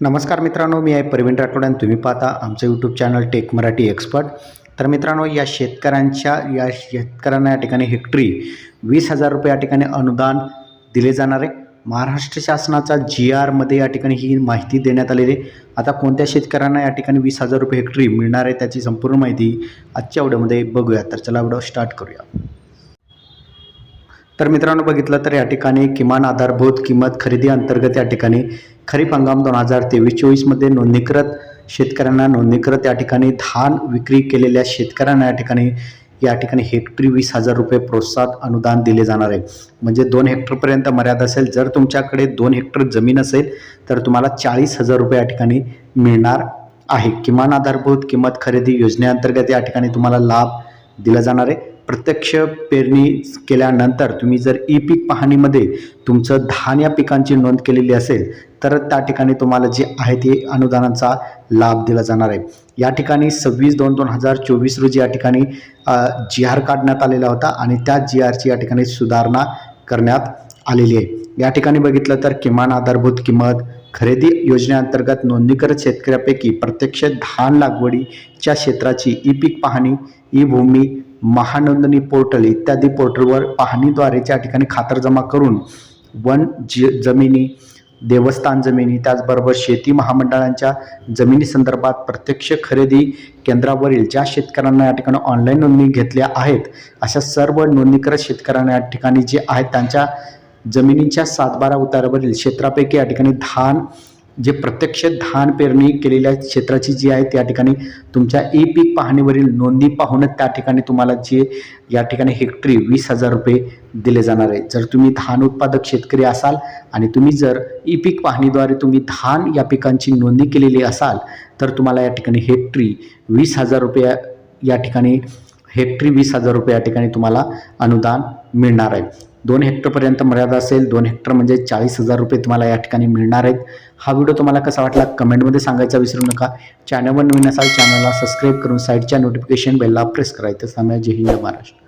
नमस्कार मित्रांनो मी आहे प्रवीण राठोड आणि तुम्ही पाहता आमचं YouTube channel tech Marathi expert तर मित्रांनो या शेतकऱ्यांच्या या शेतकऱ्यांना या ठिकाणी हेक्टरी वीस हजार रुपये या ठिकाणी अनुदान दिले जाणार आहे. महाराष्ट्र शासनाचा जी आरमध्ये या ठिकाणी ही माहिती देण्यात आलेली आहे. आता कोणत्या शेतकऱ्यांना या ठिकाणी वीस हजार रुपये हेक्टरी मिळणार आहे त्याची संपूर्ण माहिती आजच्या व्हिडिओमध्ये बघूया. तर चला व्हिडिओ स्टार्ट करूया. तर मित्रांनो बघितलं तर या ठिकाणी किमान आधारभूत किंमत खरेदी अंतर्गत या ठिकाणी खरीप हंगाम दोन हजार तेवीस चोवीसमध्ये नोंदणीकृत शेतकऱ्यांना नोंदणीकृत या ठिकाणी धान विक्री केलेल्या शेतकऱ्यांना या ठिकाणी या ठिकाणी हेक्टरी वीस हजार रुपये प्रोत्साहन अनुदान दिले जाणार आहे. म्हणजे दोन हेक्टरपर्यंत मर्यादा असेल जर तुमच्याकडे दोन हेक्टर जमीन असेल तर तुम्हाला चाळीस हजार रुपये या ठिकाणी मिळणार आहे. किमान आधारभूत किंमत खरेदी योजनेअंतर्गत या ठिकाणी तुम्हाला लाभ दिला जाणार आहे. प्रत्यक्ष पेरणी केल्यानंतर तुम्ही जर ई पीक पाहणीमध्ये तुमचं धान या पिकांची नोंद केलेली असेल तर त्या ठिकाणी तुम्हाला जे आहे ते अनुदानाचा लाभ दिला जाणार आहे. या ठिकाणी सव्वीस दोन दोन हजार चोवीस रोजी या ठिकाणी जी आर काढण्यात आलेला होता आणि त्या जी आरची या ठिकाणी सुधारणा करण्यात आलेली आहे. या ठिकाणी बघितलं तर किमान आधारभूत किंमत खरेदी योजनेअंतर्गत नोंदणीकृत शेतकऱ्यापैकी प्रत्यक्ष धान लागवडीच्या क्षेत्राची ई पीक पाहणी ई भूमी महानोंदणी पोर्टल इत्यादी पोर्टलवर पाहणीद्वारे त्या ठिकाणी खातरजमा करून वन जी जमिनी देवस्थान जमिनी त्याचबरोबर शेती महामंडळांच्या जमिनी संदर्भात प्रत्यक्ष खरेदी केंद्रावरील ज्या शेतकऱ्यांना या ठिकाणी ऑनलाईन नोंदणी घेतल्या आहेत अशा सर्व नोंदणीकृत शेतकऱ्यांना या ठिकाणी जे आहेत त्यांच्या जमिनींच्या सातबारा उतारावरील क्षेत्रापैकी या ठिकाणी धान जे प्रत्यक्ष धान पेरणी केलेल्या क्षेत्राची जी आहे त्या ठिकाणी तुमच्या ई पीक पाहणीवरील नोंदी पाहूनच त्या ठिकाणी तुम्हाला जे या ठिकाणी हेक्टरी वीस हजार रुपये दिले जाणार आहे. जर तुम्ही धान उत्पादक शेतकरी असाल आणि तुम्ही जर ई पीक पाहणीद्वारे तुम्ही धान या पिकांची नोंदणी केलेली असाल तर तुम्हाला या ठिकाणी हेक्टरी वीस हजार रुपये या ठिकाणी हेक्टरी वीस हजार रुपये या ठिकाणी तुम्हाला अनुदान मिळणार आहे. दोन हेक्टरपर्यंत मर्यादा असेल दोन हेक्टर म्हणजे चाळीस हजार रुपये तुम्हाला या ठिकाणी मिळणार आहेत. हा व्हिडिओ तुम्हाला कसा वाटला कमेंटमध्ये सांगायचा विसरू नका. चॅनलवर नवीन असाल चॅनलला सबस्क्राईब करून साईडच्या नोटिफिकेशन बेलला प्रेस करायचं. साम्या जय हिंद महाराष्ट्र.